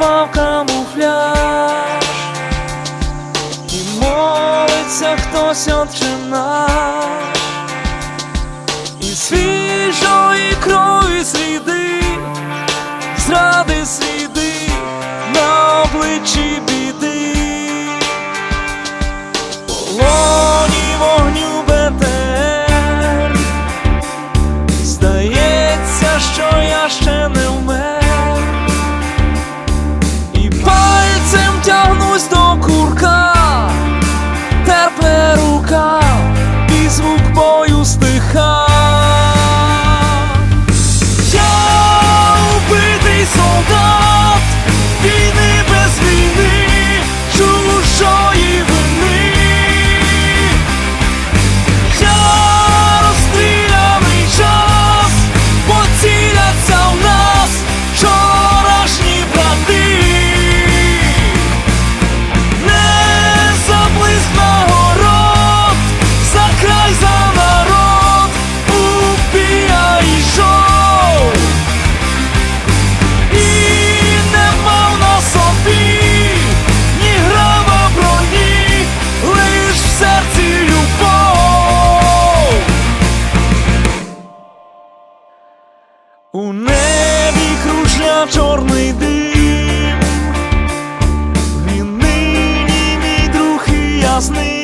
сховав камуфляж, і молиться хтось отче наш, і свіжої крові сліди, зради сліди на обличчі. Дим, він нині мій друг і ясний.